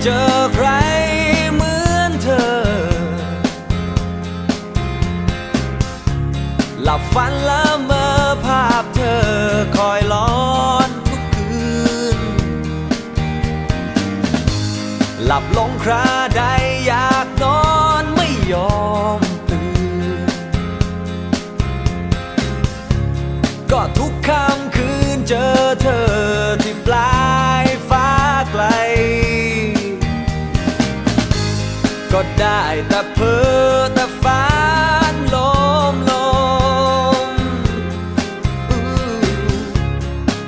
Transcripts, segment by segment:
เคยเจอใครเหมือนเธอ หลับฝันละเมอภาพเธอคอยล้อนทุกคืน หลับลงคราใดอยากนอนไม่ยอมตื่น ก็ทุกค่ำคืนเจอเธอที่ปลา แต่เพ้อแต่ฝันลมลมอู้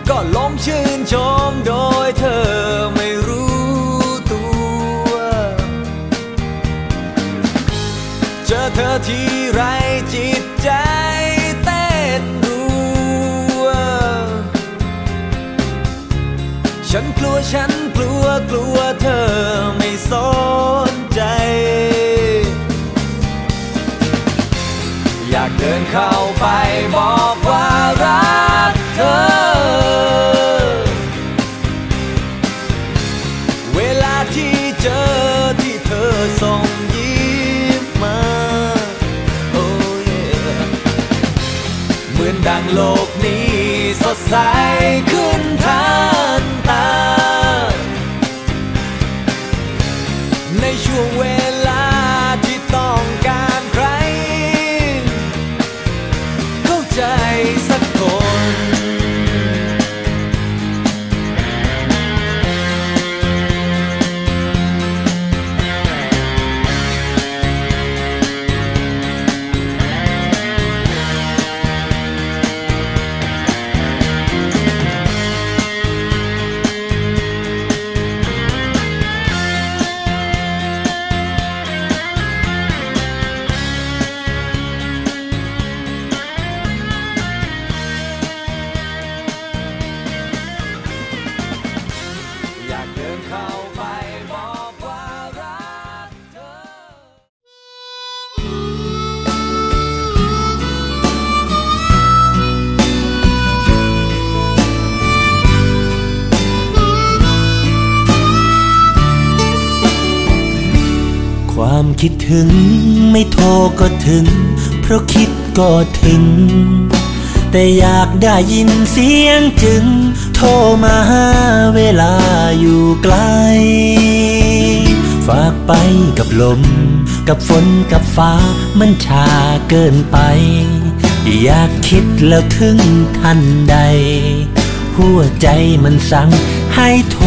ก็ลมชื่นชมโดยเธอไม่รู้ตัว เจอเธอที่ไรจิตใจเต้นรัว ฉันกลัวฉันกลัวกลัวเธอ อยากเดินเข้าไปบอกว่ารักเธอ เวลาที่เจอที่เธอส่งยิ้มมา โอ้ยเหมือนดังโลกนี้สดใสขึ้นทันตา ในช่วงเวลา คิดถึงไม่โทรก็ถึง เพราะคิดก็ถึง แต่อยากได้ยินเสียงจึง โทรมาหาเวลาอยู่ไกล ฝากไปกับลม กับฝนกับฟ้ามันชาเกินไป อยากคิดแล้วถึงทันใด หัวใจมันสั่งให้โทร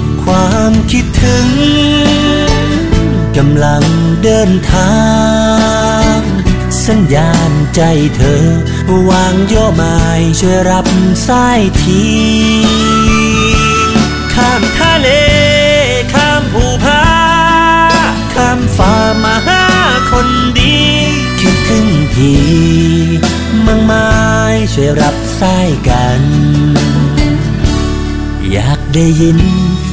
ความคิดถึง กำลังเดินทาง สัญญาณใจเธอ วางโยมายช่วยรับสายทีข้ามทะเล ข้ามภูผาข้ามฟ้ามาหาคนดี คิดถึงทีมังไม้ช่วยรับสายกัน อยากได้ยิน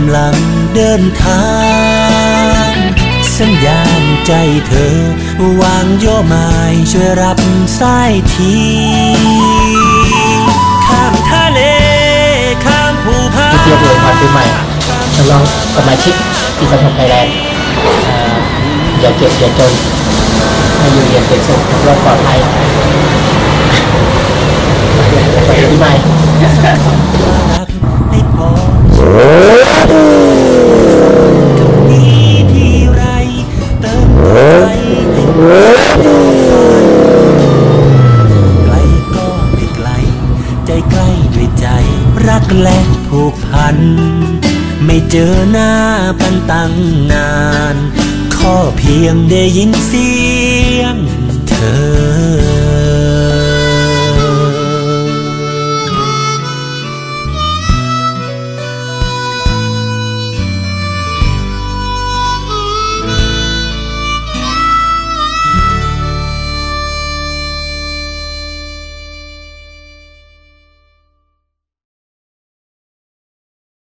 ำลังเดินทาง สัญญาณใจเธอ วางโยมายช่วยรับสายทีข้ามทะเลข้ามภูผาเทียบเลยพรปีใหม่สำหรับสมาชิกที่สำคัญไทยแลนด์อย่าเก็บอย่าจนให้อยู่เย็นเป็นสุขรอดปลอดภัย ไม่เจอหน้าปันตั้งนาน ขอเพียงได้ยินเสียงเธอ